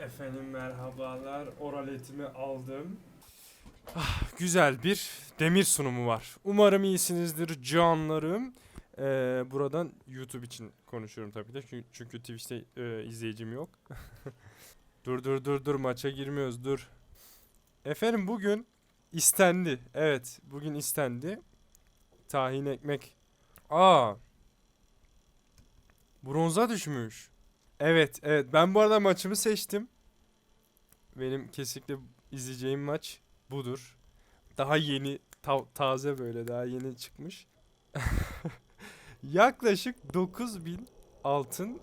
Efendim merhabalar. Oraletimi aldım. Ah, güzel bir demir sunumu var. Umarım iyisinizdir canlarım. Ee, buradan YouTube için konuşuyorum tabii de çünkü, çünkü Twitch'te e, izleyicim yok. dur dur dur dur maça girmiyoruz dur. Efendim bugün istendi. Evet bugün istendi. Tahin ekmek. Aa. Bronza düşmüş. Evet, evet. Ben bu arada maçımı seçtim. Benim kesinlikle izleyeceğim maç budur. Daha yeni, ta- taze böyle daha yeni çıkmış. Yaklaşık 9000 altın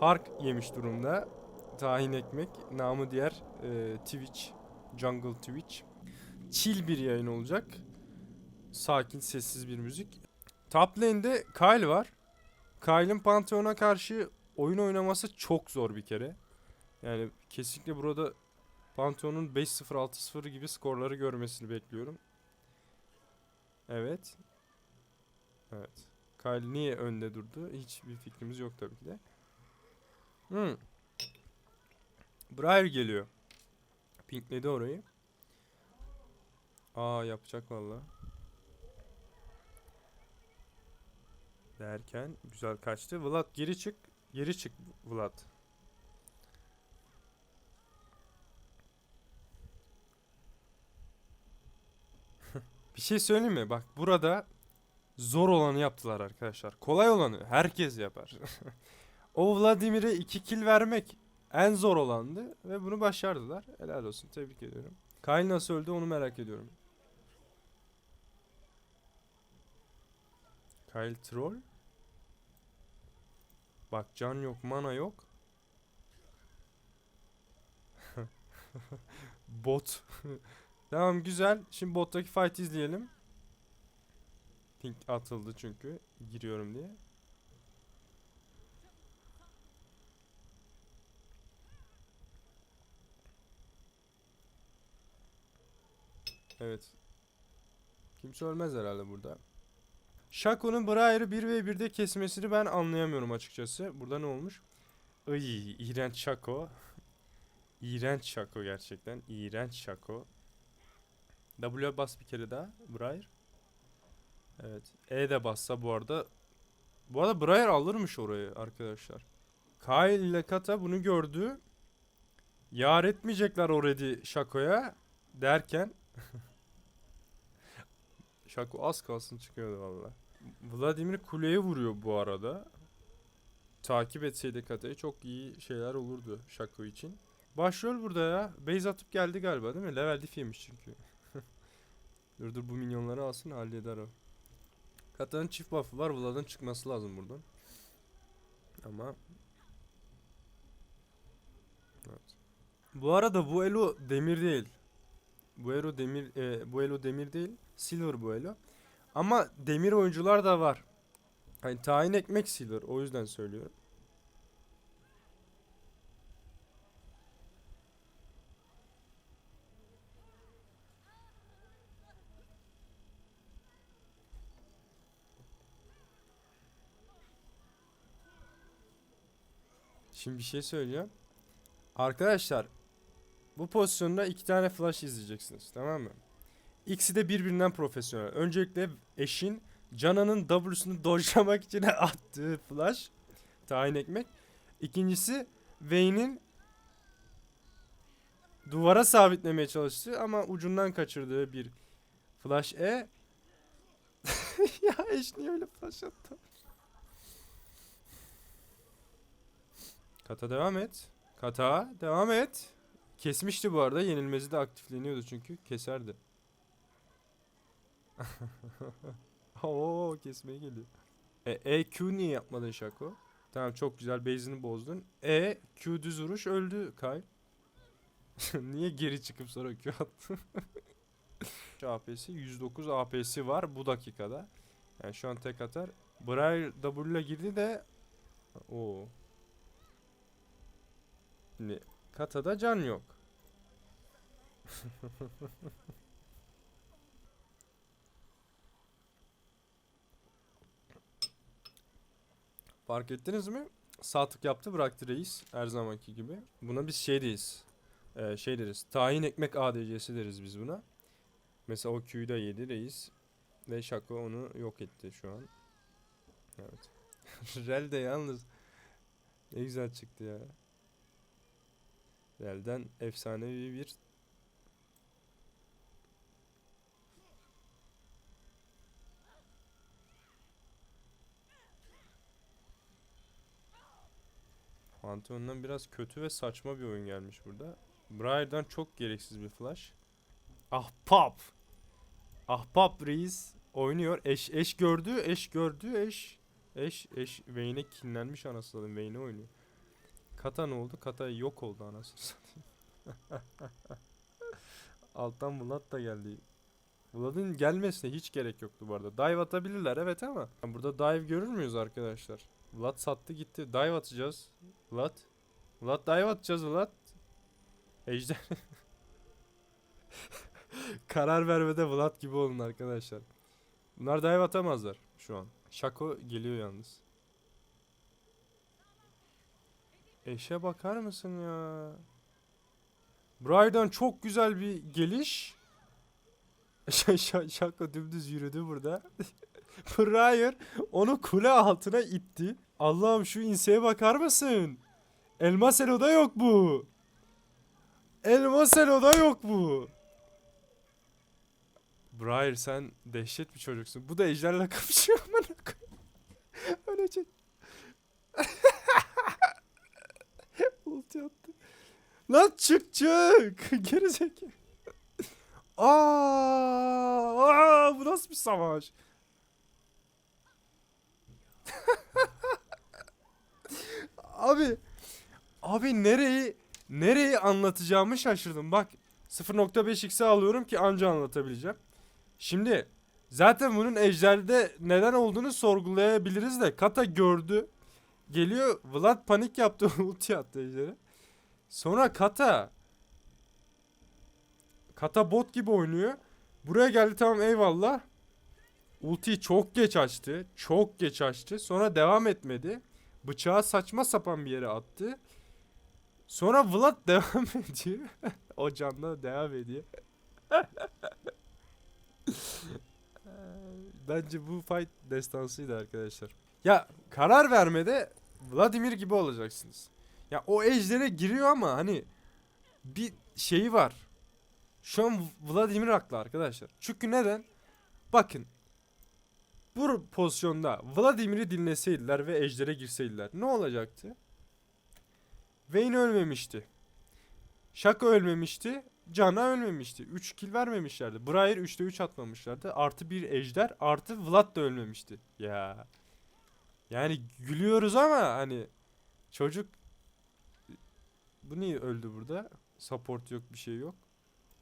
fark yemiş durumda. Tahin ekmek, namı diğer e, Twitch, Jungle Twitch. Chill bir yayın olacak. Sakin, sessiz bir müzik. Top lane'de Kyle var. Kyle'ın Pantheon'a karşı oyun oynaması çok zor bir kere. Yani kesinlikle burada Pantheon'un 5-0 6-0 gibi skorları görmesini bekliyorum. Evet. Evet. Kyle niye önde durdu? Hiçbir fikrimiz yok tabii ki de. Hmm. Briar geliyor. Pinkledi orayı. Aa yapacak valla. Derken güzel kaçtı. Vlad geri çık. Geri çık Vlad. Bir şey söyleyeyim mi? Bak burada zor olanı yaptılar arkadaşlar. Kolay olanı herkes yapar. o Vladimir'e iki kill vermek en zor olandı ve bunu başardılar. Helal olsun. Tebrik ediyorum. Kyle nasıl öldü onu merak ediyorum. Kyle troll. Bak can yok, mana yok. Bot. tamam güzel. Şimdi bottaki fight izleyelim. Pink atıldı çünkü. Giriyorum diye. Evet. Kimse ölmez herhalde burada. Shaco'nun Briar'ı 1v1'de kesmesini ben anlayamıyorum açıkçası. Burada ne olmuş? Iy, iğrenç Shaco. iğrenç Shaco gerçekten. İğrenç Shaco. W'ye bas bir kere daha. Briar. Evet. E de bassa bu arada. Bu arada Briar alırmış orayı arkadaşlar. Kyle ile Kata bunu gördü. Yar etmeyecekler already Shaco'ya derken Shaco az kalsın çıkıyordu valla. Vladimir kuleye vuruyor bu arada. Takip etseydi Kata'yı çok iyi şeyler olurdu Shaco için. Başrol burada ya. Base atıp geldi galiba değil mi? Level diff çünkü. dur dur bu minyonları alsın halleder o. Kata'nın çift buff'ı var. Vlad'ın çıkması lazım buradan. Ama Evet. Bu arada bu elo demir değil. Bu elo demir e, bu elo demir değil. Silver bu elo. Ama demir oyuncular da var. Hani tayin ekmek silver. O yüzden söylüyorum. Şimdi bir şey söyleyeceğim. Arkadaşlar bu pozisyonda iki tane flash izleyeceksiniz tamam mı? İkisi de birbirinden profesyonel. Öncelikle eşin Canan'ın W'sunu dojlamak için attığı flash. Tayin ekmek. İkincisi Vayne'in duvara sabitlemeye çalıştığı ama ucundan kaçırdığı bir flash E. ya eş niye öyle flash attı? Kata devam et. Kata devam et. Kesmişti bu arada. Yenilmezi de aktifleniyordu çünkü. Keserdi. Oo kesmeye geliyor. E, e Q niye yapmadın Şako? Tamam çok güzel base'ini bozdun. E Q düz vuruş öldü Kyle. niye geri çıkıp sonra Q attın? AP'si 109 AP'si var bu dakikada. Yani şu an tek atar. Briar W ile girdi de o. Şimdi Kata'da can yok. Fark ettiniz mi? Sağ tık yaptı bıraktı reis. Her zamanki gibi. Buna biz şey deyiz. Ee, şey deriz. Tahin ekmek ADC'si deriz biz buna. Mesela o Q'yu da yedi reis. Ve Şako onu yok etti şu an. Evet. Rel de yalnız ne güzel çıktı ya. Rel'den efsanevi bir Pantheon'dan biraz kötü ve saçma bir oyun gelmiş burada. Briar'dan çok gereksiz bir flash. Ahbap. Ahbap reis oynuyor. Eş eş gördü, eş gördü, eş. Eş eş Vayne'e kinlenmiş anasını satayım. Vayne oynuyor. Kata ne oldu? Kata yok oldu anasını satayım. Alttan Vlad da geldi. Vlad'ın gelmesine hiç gerek yoktu bu arada. Dive atabilirler evet ama burada dive görür müyüz arkadaşlar? Vlad sattı gitti. Dive atacağız. Vlad. Vlad dive atacağız Vlad. Ejder. Karar vermede Vlad gibi olun arkadaşlar. Bunlar dive atamazlar şu an. Şako geliyor yalnız. Eşe bakar mısın ya? Briar'dan çok güzel bir geliş. Şako dümdüz yürüdü burada. Briar onu kule altına itti. Allah'ım şu inseye bakar mısın? Elmas Elo'da yok bu. Elmas Elo'da yok bu. Briar sen dehşet bir çocuksun. Bu da ejderle kapışıyor amına. Ölecek. Ulti attı. Lan çık çık. Geri zekalı. Aa, aa, bu nasıl bir savaş? abi, abi nereyi nereyi anlatacağımı şaşırdım. Bak 0.5x'e alıyorum ki anca anlatabileceğim. Şimdi zaten bunun ejderde neden olduğunu sorgulayabiliriz de Kata gördü. Geliyor Vlad panik yaptı ulti attı ejdere. Sonra Kata Kata bot gibi oynuyor. Buraya geldi tamam eyvallah. Ultiyi çok geç açtı. Çok geç açtı. Sonra devam etmedi. Bıçağı saçma sapan bir yere attı. Sonra Vlad devam ediyor. o canla devam ediyor. Bence bu fight destansıydı arkadaşlar. Ya karar vermede Vladimir gibi olacaksınız. Ya o ejdere giriyor ama hani bir şeyi var. Şu an Vladimir haklı arkadaşlar. Çünkü neden? Bakın. Bu pozisyonda Vladimir'i dinleseydiler ve ejdere girseydiler ne olacaktı? Vayne ölmemişti. Shaka ölmemişti. Cana ölmemişti. 3 kill vermemişlerdi. Briar 3'te 3 atmamışlardı. Artı bir ejder. Artı Vlad da ölmemişti. Ya. Yani gülüyoruz ama hani çocuk bu niye öldü burada? Support yok bir şey yok.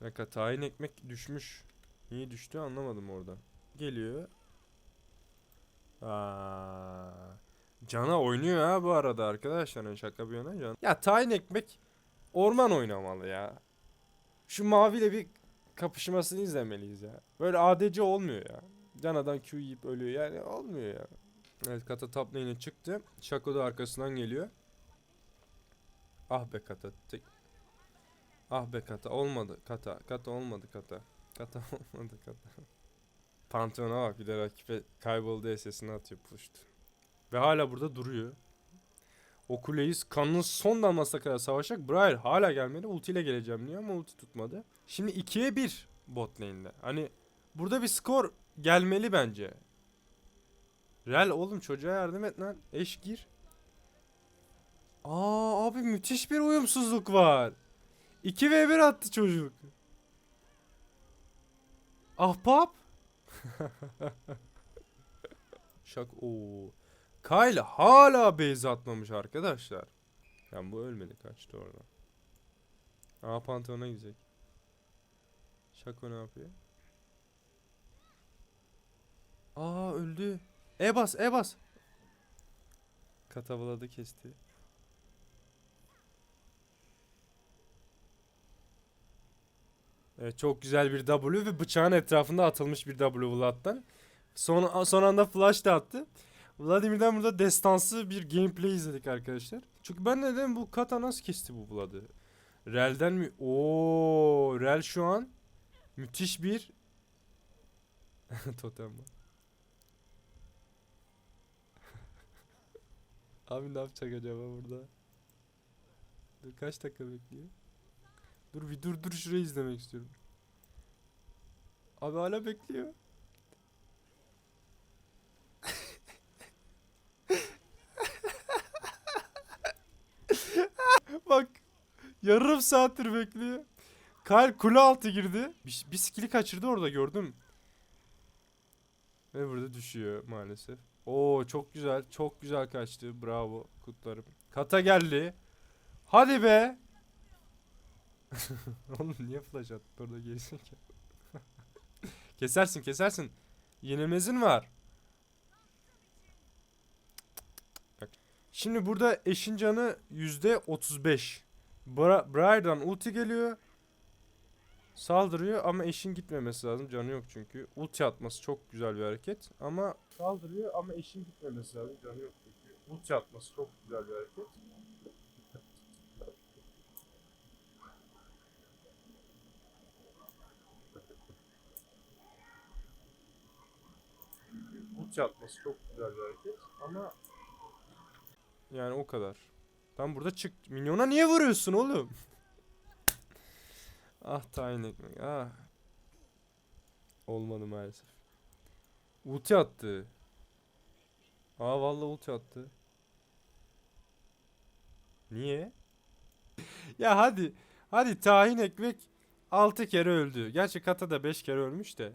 Bir dakika tahin ekmek düşmüş. Niye düştü anlamadım orada. Geliyor. Aa, Cana oynuyor ha bu arada arkadaşlar. Şaka bir yana Can. Ya tahin ekmek orman oynamalı ya. Şu maviyle bir kapışmasını izlemeliyiz ya. Böyle ADC olmuyor ya. Canadan Q yiyip ölüyor yani olmuyor ya. Evet kata top lane'e çıktı. Shaco da arkasından geliyor. Ah be kata. Tek... Ah be kata olmadı kata. Kata olmadı kata. Kata olmadı kata. Pantheon'a bak bir de rakibe kayboldu sesini atıyor puşt. Ve hala burada duruyor. O kuleyi kanının son damlasına kadar savaşacak. Briar hala gelmedi. Ulti ile geleceğim diyor ama ulti tutmadı. Şimdi 2'ye 1 bot lane'de. Hani burada bir skor gelmeli bence. Rel oğlum çocuğa yardım et lan. Eş gir. Aa abi müthiş bir uyumsuzluk var. 2 v 1 attı çocuk. Ahbap. Şak o. Kyle hala base atmamış arkadaşlar. Yani bu ölmedi kaçtı orada. Aa Pantheon'a gidecek. Şako ne yapıyor? Aa öldü. E bas, e bas. Katavaladı kesti. Evet, çok güzel bir W ve bıçağın etrafında atılmış bir W Vlad'dan. Son, son anda flash da attı. Vladimir'den burada destansı bir gameplay izledik arkadaşlar. Çünkü ben neden bu kata nasıl kesti bu Vlad'ı? Rel'den mi? Oo, Rel şu an müthiş bir totem var. Abi ne yapacak acaba burada? Dur kaç dakika bekliyor? Dur bir dur dur şurayı izlemek istiyorum. Abi hala bekliyor. Bak yarım saattir bekliyor. Kyle kule altı girdi. Bir, bir skill'i kaçırdı orada gördüm. Ve burada düşüyor maalesef. Oo çok güzel. Çok güzel kaçtı. Bravo. Kutlarım. Kata geldi. Hadi be. Oğlum niye flash attı orada gerisin ki? kesersin kesersin. Yenilmezin var. Şimdi burada eşin canı yüzde 35. Bra Briar'dan ulti geliyor. Saldırıyor ama eşin gitmemesi lazım. Canı yok çünkü. Ulti atması çok güzel bir hareket ama saldırıyor ama eşin gitmemesi lazım. Canı yok çünkü. Ulti atması çok güzel bir hareket. Ulti atması çok güzel bir hareket ama yani o kadar. Tam burada çık. Minyona niye vuruyorsun oğlum? ah tayin ekmek. Ah. Olmadı maalesef. Ulti attı. Aa vallahi ulti attı. Niye? ya hadi. Hadi tahin ekmek 6 kere öldü. Gerçi kata da 5 kere ölmüş de.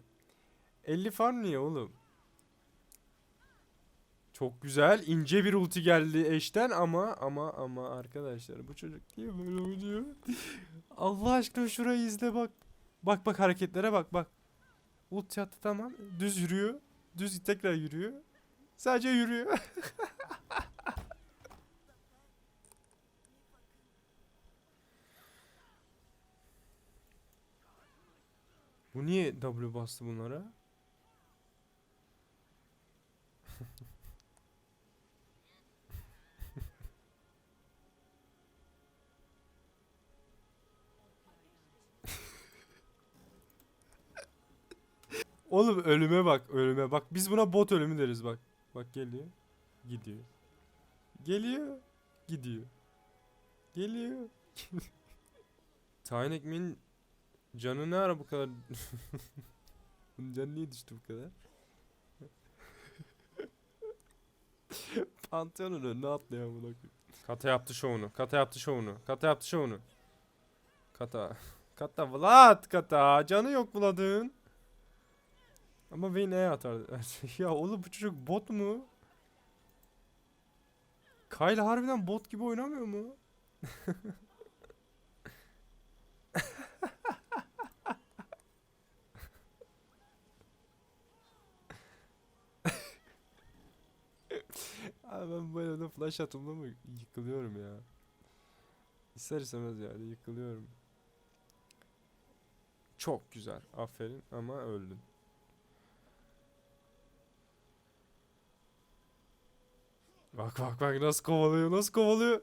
50 farm niye oğlum? Çok güzel. ince bir ulti geldi eşten ama ama ama arkadaşlar bu çocuk niye böyle oynuyor? Allah aşkına şurayı izle bak. Bak bak hareketlere bak bak. Ulti attı tamam. Düz yürüyor. Düz tekrar yürüyor. Sadece yürüyor. Bu niye W bastı bunlara? Oğlum ölüme bak ölüme bak biz buna bot ölümü deriz bak. Bak geliyor. Gidiyor. Geliyor. Gidiyor. Geliyor. Tayin ekmeğin canı ne ara bu kadar? Bunun canı niye düştü bu kadar? Pantheon'un önüne amına koyayım. Kata yaptı şovunu. Kata yaptı şovunu. Kata yaptı şovunu. Kata. Kata Vlad kata. Canı yok Vlad'ın. Ama Vayne E atar. ya oğlum bu çocuk bot mu? Kyle harbiden bot gibi oynamıyor mu? Abi ben bu evde flash atımda mı yıkılıyorum ya. İster istemez yani yıkılıyorum. Çok güzel. Aferin ama öldün. Bak bak bak nasıl kovalıyor nasıl kovalıyor.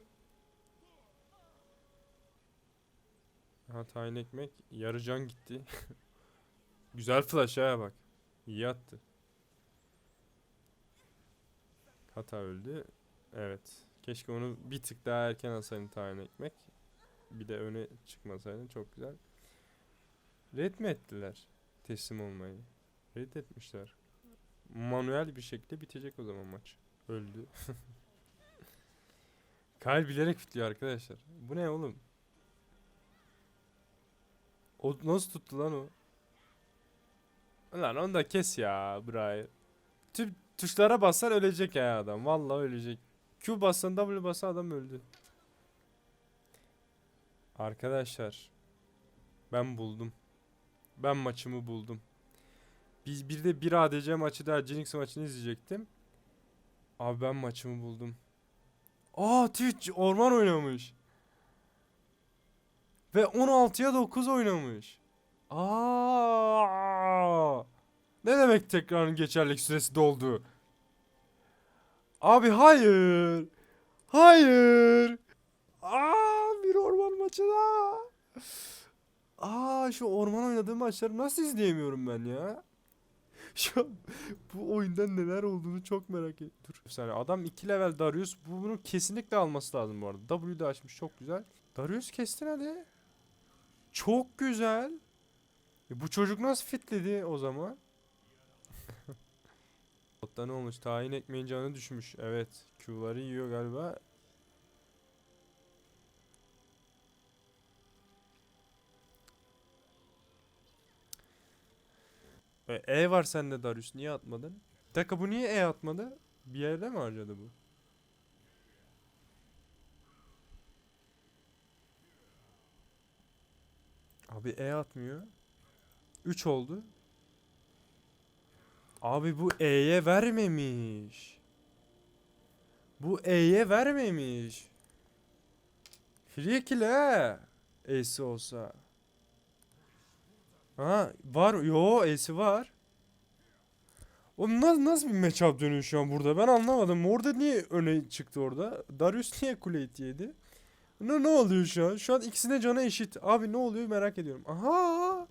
Ha tayin ekmek yarı can gitti. Güzel flash ha bak. İyi attı. Hata öldü. Evet. Keşke onu bir tık daha erken alsaydın tayin ekmek. Bir de öne çıkmasaydın çok güzel. Red mi ettiler teslim olmayı? Red etmişler. Manuel bir şekilde bitecek o zaman maç. Öldü. Kyle bilerek fitliyor arkadaşlar. Bu ne oğlum? O nasıl tuttu lan o? Lan onu da kes ya Brian. Tüm tuşlara bassan ölecek ya adam. Vallahi ölecek. Q bassan W bassan adam öldü. Arkadaşlar. Ben buldum. Ben maçımı buldum. Biz bir de bir ADC maçı daha Jinx maçını izleyecektim. Abi ben maçımı buldum. Aa Twitch orman oynamış. Ve 16'ya 9 oynamış. Aa! Ne demek tekrarın geçerlik süresi doldu? Abi hayır. Hayır. Aa bir orman maçı daha. Aa şu orman oynadığım maçları nasıl izleyemiyorum ben ya? Şu bu oyunda neler olduğunu çok merak ediyorum. Dur. Adam 2 level Darius. Bu bunu kesinlikle alması lazım bu arada. W de açmış çok güzel. Darius kestin hadi. Çok güzel. E bu çocuk nasıl fitledi o zaman? Botta ne olmuş? Tayin ekmeğin canı düşmüş. Evet. Q'ları yiyor galiba. E, E var sende Darius. Niye atmadın? Bir dakika bu niye E atmadı? Bir yerde mi harcadı bu? Abi E atmıyor. 3 oldu. Abi bu E'ye vermemiş. Bu E'ye vermemiş. Free kill. E'si olsa. Ha var. Yo E'si var. O nasıl, nasıl bir matchup dönüyor şu an burada? Ben anlamadım. Orada niye öne çıktı orada? Darius niye kule yedi? Ne, ne oluyor şu an? Şu an ikisine canı eşit. Abi ne oluyor merak ediyorum. Aha!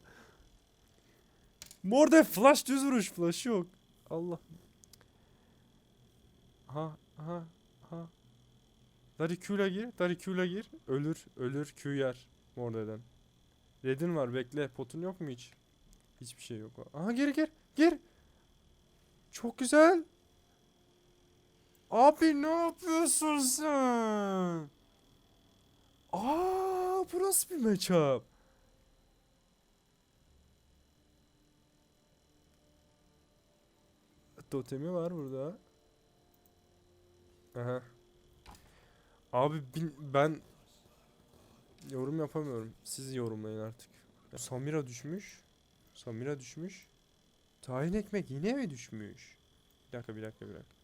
Orada flash düz vuruş. Flash yok. Allah. Ha ha ha. Dari Q'la gir. Dari Q'la gir. Ölür. Ölür. Q yer. Morda'dan. Red'in var. Bekle. Potun yok mu hiç? Hiçbir şey yok. Aha gir gir. Gir. Çok güzel. Abi ne yapıyorsun sen? Aa, bu bir matchup? Totemi var burada. Aha. Abi ben yorum yapamıyorum. Siz yorumlayın artık. Samira düşmüş. Samira düşmüş. Tahin ekmek yine mi düşmüş? Bir dakika bir dakika bir dakika.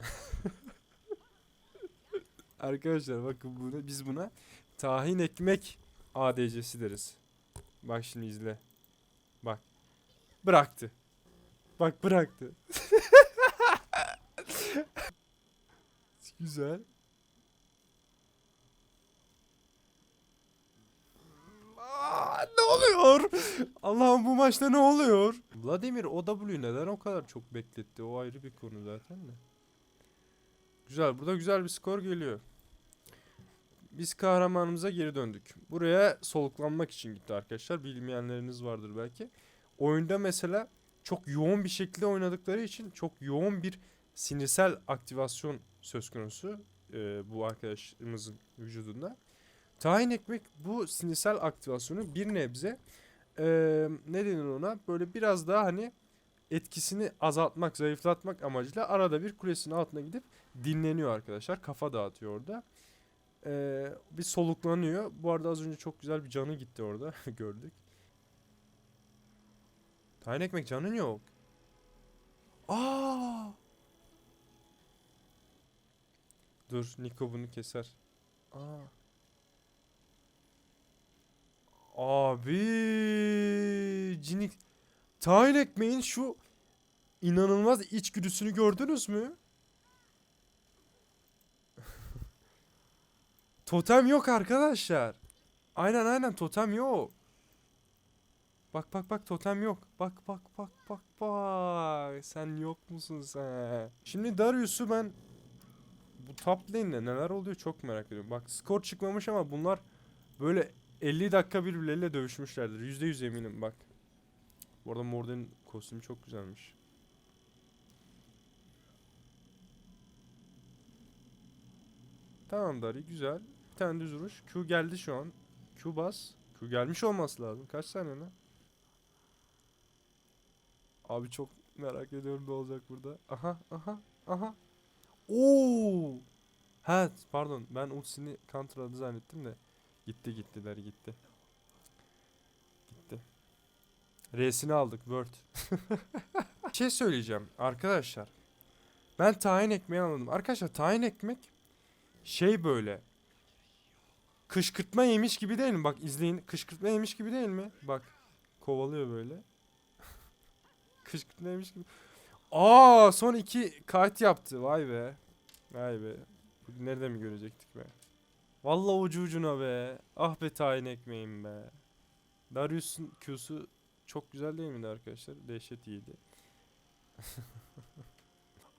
Arkadaşlar bakın buna, biz buna tahin ekmek ADC'si deriz. Bak şimdi izle. Bak. Bıraktı. Bak bıraktı. Güzel. Ne oluyor? Allah'ım bu maçta ne oluyor? Vladimir OW neden o kadar çok bekletti? O ayrı bir konu zaten de. Güzel. Burada güzel bir skor geliyor. Biz kahramanımıza geri döndük. Buraya soluklanmak için gitti arkadaşlar. Bilmeyenleriniz vardır belki. Oyunda mesela çok yoğun bir şekilde oynadıkları için çok yoğun bir sinirsel aktivasyon söz konusu e, bu arkadaşımızın vücudunda. Tahin ekmek bu sinirsel aktivasyonu bir nebze e, ne denir ona böyle biraz daha hani etkisini azaltmak, zayıflatmak amacıyla arada bir kulesinin altına gidip dinleniyor arkadaşlar. Kafa dağıtıyor orada. E, bir soluklanıyor. Bu arada az önce çok güzel bir canı gitti orada gördük. Tahin ekmek canın yok. Aa! Dur Niko bunu keser. Aa. Abi cinik tahin ekmeğin şu inanılmaz içgüdüsünü gördünüz mü? Totem yok arkadaşlar. Aynen aynen totem yok. Bak bak bak totem yok. Bak bak bak bak bak. Sen yok musun sen? Şimdi Darius'u ben bu top lane'de neler oluyor çok merak ediyorum. Bak skor çıkmamış ama bunlar böyle 50 dakika birbirleriyle dövüşmüşlerdir. %100 eminim bak. Bu arada Morden'in kostümü çok güzelmiş. Tamam Dari güzel. Bir tane düz vuruş. Q geldi şu an. Q bas. Q gelmiş olması lazım. Kaç saniye lan? Abi çok merak ediyorum ne olacak burada. Aha aha aha. Oo! Ha pardon ben ultisini counterladı zannettim de. Gitti gittiler gitti. Gitti. R'sini aldık Word. Bir şey söyleyeceğim arkadaşlar. Ben tahin ekmeği anladım. Arkadaşlar tahin ekmek şey böyle. Kışkırtma yemiş gibi değil mi? Bak izleyin. Kışkırtma yemiş gibi değil mi? Bak. Kovalıyor böyle. Kışkırtma yemiş gibi. Aa son iki kart yaptı. Vay be. Vay be. Nerede mi görecektik be? Vallahi ucu ucuna be. Ah be tayin ekmeğim be. Darius'un Q'su çok güzel değil miydi arkadaşlar? Dehşet iyiydi.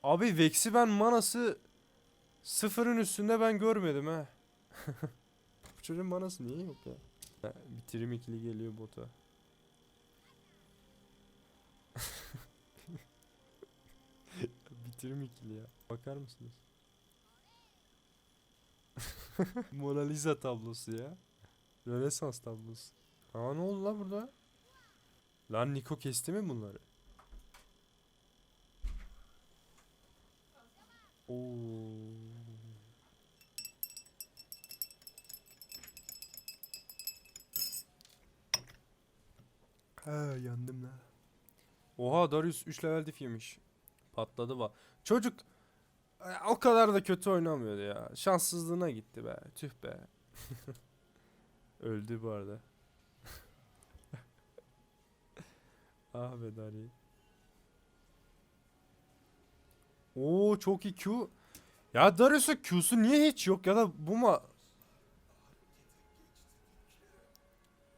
Abi Vex'i ben manası sıfırın üstünde ben görmedim ha. Bu çocuğun manası niye yok ya? Ha, Bitirim ikili geliyor bota. Bitirim ikili ya. Bakar mısınız? Mona Lisa tablosu ya. Rönesans tablosu. Aa ne oldu lan burada? Lan Niko kesti mi bunları? Oo. Ha yandım la. Oha Darius 3 level diff yemiş. Patladı bak. Çocuk o kadar da kötü oynamıyordu ya. Şanssızlığına gitti be. Tüh be. Öldü bu arada. ah be Dari. Oo çok iyi Q. Ya Darius'un Q'su niye hiç yok ya da bu mu?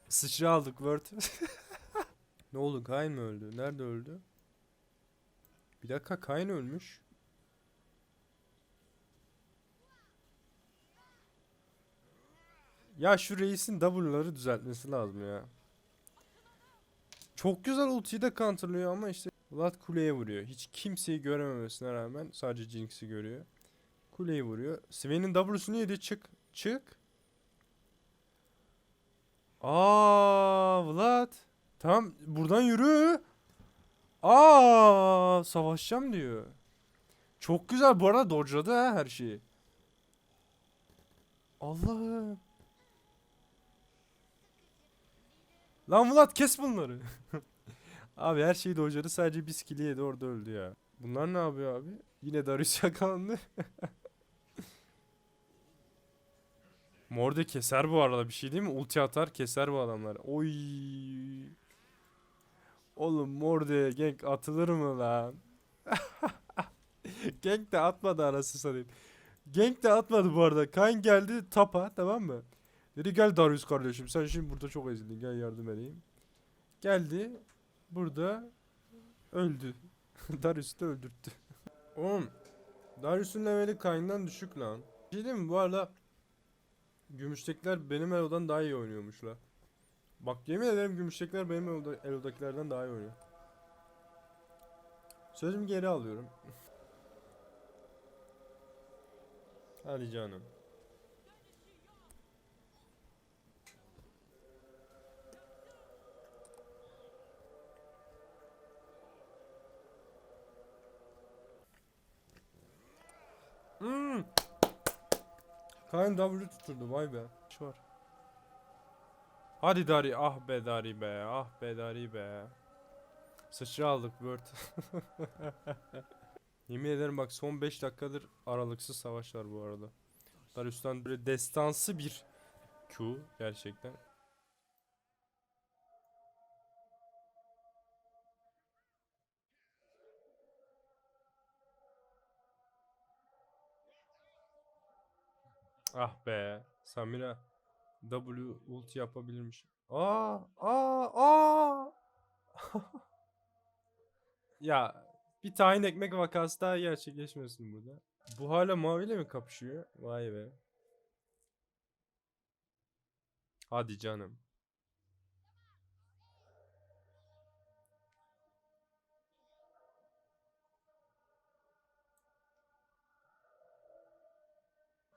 Sıçra aldık Word. ne oldu? Kayn mı öldü? Nerede öldü? Bir dakika Kayn ölmüş. Ya şu reisin W'ları düzeltmesi lazım ya. Çok güzel ultiyi de counterlıyor ama işte Vlad kuleye vuruyor. Hiç kimseyi görememesine rağmen sadece Jinx'i görüyor. Kuleyi vuruyor. Sven'in W'sunu yedi. Çık. Çık. Aa, Vlad. Tamam buradan yürü. Aa, savaşacağım diyor. Çok güzel bu arada dodge'ladı ha her şeyi. Allah'ım. Lan Vlad kes bunları. abi her şeyi dodge'ladı sadece bir skill'i yedi orada öldü ya. Bunlar ne yapıyor abi? Yine Darius yakalandı. Morde keser bu arada bir şey değil mi? Ulti atar keser bu adamlar. Oy. Oğlum Morde'ye gank atılır mı lan? gank de atmadı arası satayım. Gank de atmadı bu arada. Kayn geldi tapa tamam mı? Dedi gel Darius kardeşim sen şimdi burada çok ezildin gel yardım edeyim. Geldi burada öldü. Darius da öldürttü. Oğlum Darius'un leveli Kayn'dan düşük lan. Bir şey diyeyim mi bu arada Gümüştekler benim Elo'dan daha iyi oynuyormuş la. Bak yemin ederim Gümüştekler benim Elo'da, Elo'dakilerden daha iyi oynuyor. Sözümü geri alıyorum. Hadi canım. Hmm. Kayn W tutturdu vay be. Şu var. Hadi Dari ah be Dari be ah be Dari be. Sıçra aldık Word. Yemin ederim bak son 5 dakikadır aralıksız savaş var bu arada. Darius'tan böyle destansı bir Q gerçekten. Ah be. Samira W ulti yapabilirmiş. Aa, aa, aa. ya bir tahin ekmek vakası daha gerçekleşmesin burada. Bu hala maviyle mi kapışıyor? Vay be. Hadi canım.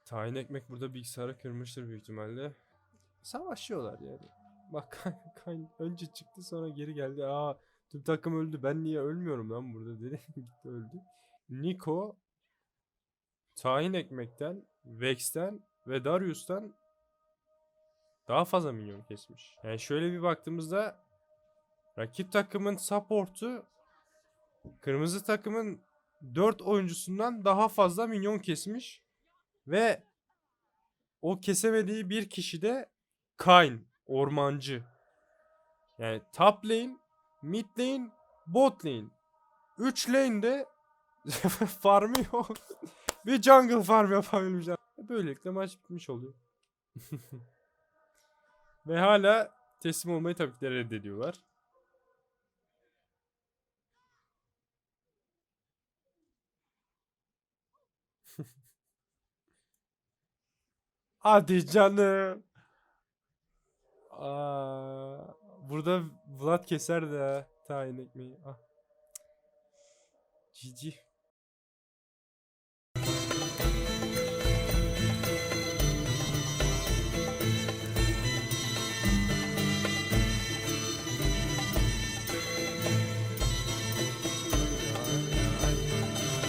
Tahin ekmek burada bilgisayarı kırmıştır büyük ihtimalle. Savaşıyorlar yani. Bak Kayn önce çıktı sonra geri geldi. Aa tüm takım öldü. Ben niye ölmüyorum lan burada dedi. Gitti öldü. Niko Tahin ekmekten, Vex'ten ve Darius'tan daha fazla minyon kesmiş. Yani şöyle bir baktığımızda rakip takımın support'u kırmızı takımın 4 oyuncusundan daha fazla minyon kesmiş. Ve o kesemediği bir kişi de Kayn, ormancı. Yani top lane, mid lane, bot lane. 3 lane'de farmı yok. bir jungle farm yapabilmişler. Böylelikle maç bitmiş oluyor. Ve hala teslim olmayı tabii ki de reddediyorlar. Hadi canım. Aa, burada Vlad keser de tayin ekmeği. Ah. GG.